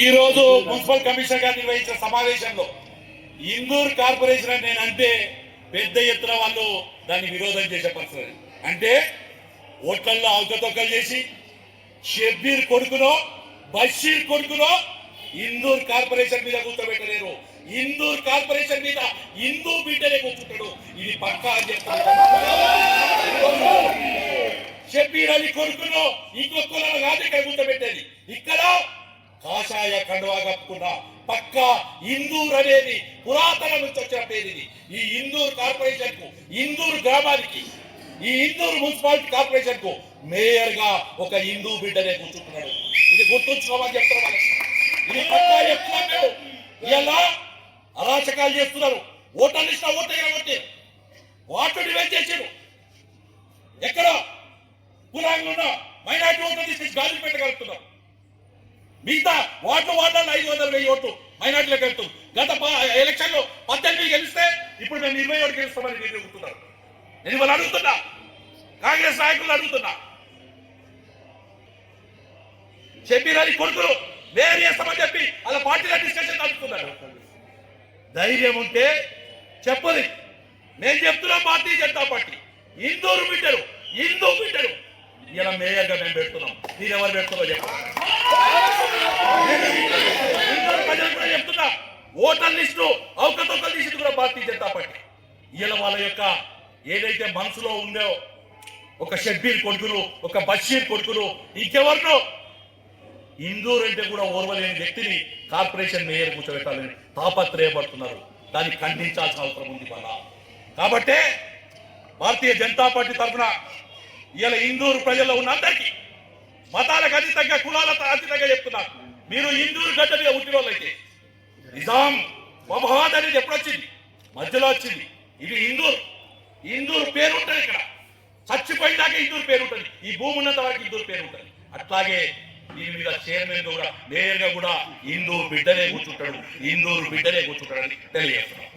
ఈ రోజు municipal commissioner గారు నిర్వహించిన సమావేశంలో ఇందూర్ కార్పొరేషన్ అని నేను అంటే పెద్ద ఎత్తున వాళ్ళు దాన్ని విరోధం చేసే పరిస్థితి అంటే ఓట్లల్లో అవకతవకలు చేసి షబ్బీర్ కొడుకునో బషీర్ కొడుకునో ఇందూర్ కార్పొరేషన్ మీద కూర్చోబెట్టలేరు. ఇందూర్ కార్పొరేషన్ మీద హిందూ బిడ్డలే కూర్చుంటాడు ఇది పక్కా అని చెప్తాను. షబ్బీర్ అలీ కొడుకునో ఇంకొకరు కాదు ఇక్కడ కూర్చోబెట్టేది. కాషాయ కండువా కప్పుకున్న. పక్క ఇందూర్ అనేది పురాతన నుంచి వచ్చిన పేరు ఇది. ఈ ఇందూర్ కార్పొరేషన్కు ఇందూర్ గ్రామానికి ఈ ఇందూర్ మున్సిపాలిటీ కార్పొరేషన్కు మేయర్గా ఒక హిందూ బిడ్డనే కూర్చుంటున్నాడు ఇది గుర్తుంచుకోమని చెప్తున్నా వాళ్ళకి. ఇది పక్కా ఇలా అరాచకాలు చేస్తున్నారు. ఓటర్ లిస్ట్ ఓటర్ కాబట్టి వాటర్ డివైడ్ చేశారు ఎక్కడ? కులాంలో మైనార్టీ ఓటర్ లిస్ట్ గాలి పెట్టగలుగుతున్నారు మిగతా వాటర్ వాడాలి ఐదు వందల వెయ్యి ఓట్లు మైనార్టీలకు వెళ్తూ. గత ఎలక్షన్లో పద్దెనిమిది గెలిస్తే ఇప్పుడు మేము ఇరవై ఒకటి గెలుస్తామని మీరు చెబుతున్నారు. నేను వాళ్ళు అడుగుతున్నా. కాంగ్రెస్ నాయకులు అడుగుతున్నా. చెప్పిరని కొడుకులు. వేరు చేస్తామని చెప్పి అలా పార్టీలో డిస్కషన్ నడుపుతున్నారు. ధైర్యం ఉంటే చెప్పది. నేను చెప్తున్నా భారతీయ జనతా పార్టీ. ఇందూరు బిడ్డరు హిందూ బిడ్డరు ఇలా మేయర్గా మేము పెడుతున్నాం. మీరు ఎవరు పెడుతున్నారో చెప్పండి. చెప్తున్నా ఓటర్ లిస్టు అవకతవకలు తీసింది కూడా భారతీయ జనతా పార్టీ. ఇలా వాళ్ళ యొక్క ఏదైతే మనసులో ఉందో ఒక షబ్బీర్ కొడుకును ఒక బషీర్ కొడుకును ఇంకెవరినో ఇందూర్ అంటే కూడా ఓర్వలేని వ్యక్తిని కార్పొరేషన్ మేయర్ కూర్చోబెట్టాలని తాపత్రయపడుతున్నారు. దాన్ని ఖండించాల్సిన అవసరం ఉంది మన కాబట్టే భారతీయ జనతా పార్టీ తరఫున ఇలా ఇందూరు ప్రజల్లో ఉన్న అందరికీ మతాలకు అతీతంగా కులాలకు అతీతంగా చెప్తున్నారు. మీరు ఇందూరు గడ్డ మీద పుట్టిన వాళ్ళైతే నిజాం. మహాద్ అనేది ఎప్పుడొచ్చింది మధ్యలో వచ్చింది. ఇది ఇందూర్ ఇందూరు పేరు ఉంటుంది ఇక్కడ. చచ్చిపోయినాక ఇందూరు పేరు ఉంటుంది. ఈ భూమి ఉన్నంత వరకు ఇందూరు పేరు ఉంటుంది. అట్లాగే దీని మీద చైర్మన్ కూడా నేరుగా కూడా ఇందూరు బిడ్డనే కూర్చుంటాడు. ఇందూరు బిడ్డనే కూర్చుంటాడని తెలియజేస్తున్నాం.